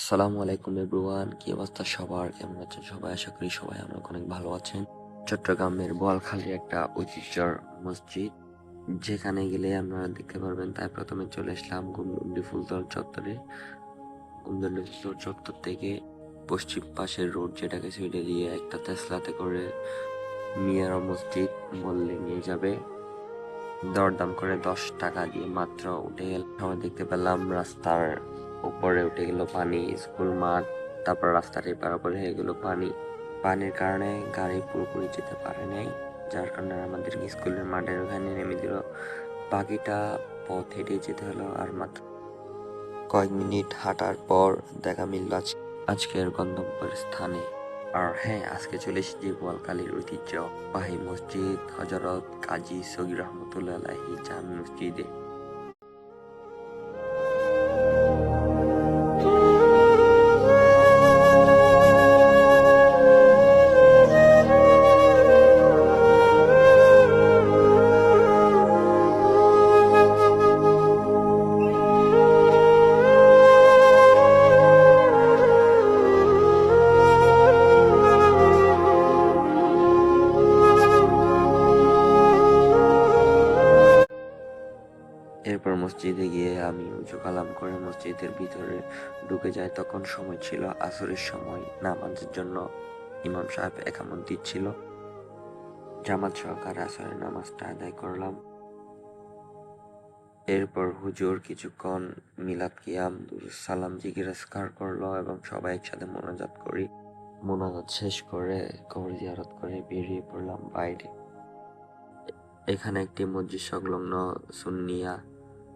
আসসালামু আলাইকুম এভরিওয়ান, কি অবস্থা সবার? কেমন আছেন সবাই? আশা করি সবাই অনেক অনেক ভালো আছেন। চট্টগ্রামের বোয়ালখালীর একটা ঐতিহ্যর মসজিদ, যেখানে গেলে আপনারা দেখতে পারবেন, তাই প্রথমে চলে আসলাম গুমডুন্ডি ফুলতল চত্বরে। গুমডুন্ডি ফুলতল চত্বর থেকে পশ্চিম পাশের রোড যেটা গেছে ওইটা দিয়ে একটা তেসলাতে করে মিয়ার মসজিদ বললে নিয়ে যাবে। দরদাম করে দশ টাকা দিয়ে মাত্র উঠে সবাই দেখতে পেলাম রাস্তার উপরে উঠে গেল পানি, স্কুল মাঠ, তারপর রাস্তার এপার ওপরে হয়ে গেল পানি। পানির কারণে গাড়ি পুরোপুরি যেতে পারে নাই, যার কারণে আমাদের স্কুলের মাঠের ওখানে নেমে দিল। বাকিটা পথ হেঁটে যেতে হলো আর মাত্র কয়েক মিনিট হাঁটার পর দেখা মিলল আজ আজকের গন্তব্যের স্থানে। আর হ্যাঁ আজকে চলে এসেছি বোয়ালকালীর ঐতিহ্য। বাহি মসজিদ হজরত কাজী সগির রহমতুল্লাহ জামি মসজিদে। এরপর মসজিদে গিয়ে আমি উঁচু কালাম করে মসজিদের ভিতরে ঢুকে যাই। তখন সময় ছিল আসরের সময়। নামাজের জন্য ইমাম সাহেব একামত দিচ্ছিল জামাত সহকারে আসরের নামাজটা আদায় করলাম। এরপর হুজুর কিছুক্ষণ মিলাদ কিয়াম সালাম জিজ্ঞাসকার করল এবং সবাই একসাথে মোনাজাত করি। মোনাজাত শেষ করে কবর জিয়ারত করে বেরিয়ে পড়লাম বাইরে। এখানে একটি মসজিদ সংলগ্ন সুন্নিয়া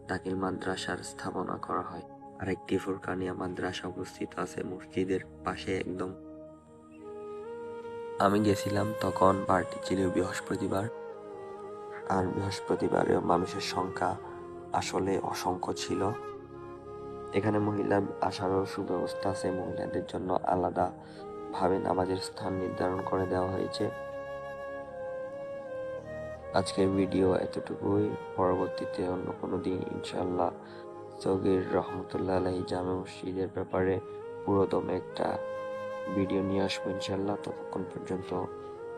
দাখিল মাদ্রাসার স্থাপনা করা হয়। আর একটি ফুরকানিয়া মাদ্রাসা অবস্থিত আছে মসজিদের পাশে একদম। আমি গেছিলাম তখন পার্টি ছিল বৃহস্পতিবার, আর বৃহস্পতিবারে মানুষের সংখ্যা আসলে অসংখ্য ছিল। এখানে মহিলা আসারও সুব্যবস্থা আছে। মহিলাদের জন্য আলাদা ভাবে নামাজের স্থান নির্ধারণ করে দেওয়া হয়েছে। আজকের ভিডিও এতটুকুই। পরবর্তীতে অন্য কোনো দিন ইনশাল্লাহ সগির রহমতুল্লাহ আলাহি জামে মসজিদের ব্যাপারে পুরোদম একটা ভিডিও নিয়ে আসব ইনশাল্লাহ ততক্ষণ পর্যন্ত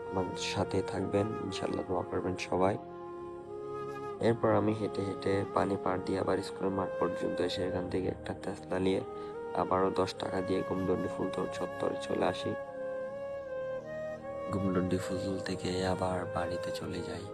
আমাদের সাথে থাকবেন ইনশাল্লাহ দোয়া করবেন সবাই। এরপর আমি হেঁটে হেঁটে পানি পার দিয়ে আবার স্কুলের মাঠ পর্যন্ত এসে এখান থেকে একটা তেসলা নিয়ে আবারও দশ টাকা দিয়ে গুমদন্ডি ফুলতোর চত্বরে চলে আসি। গুমডন্ডি ফুল থেকে আবার বাড়িতে চলে যাই।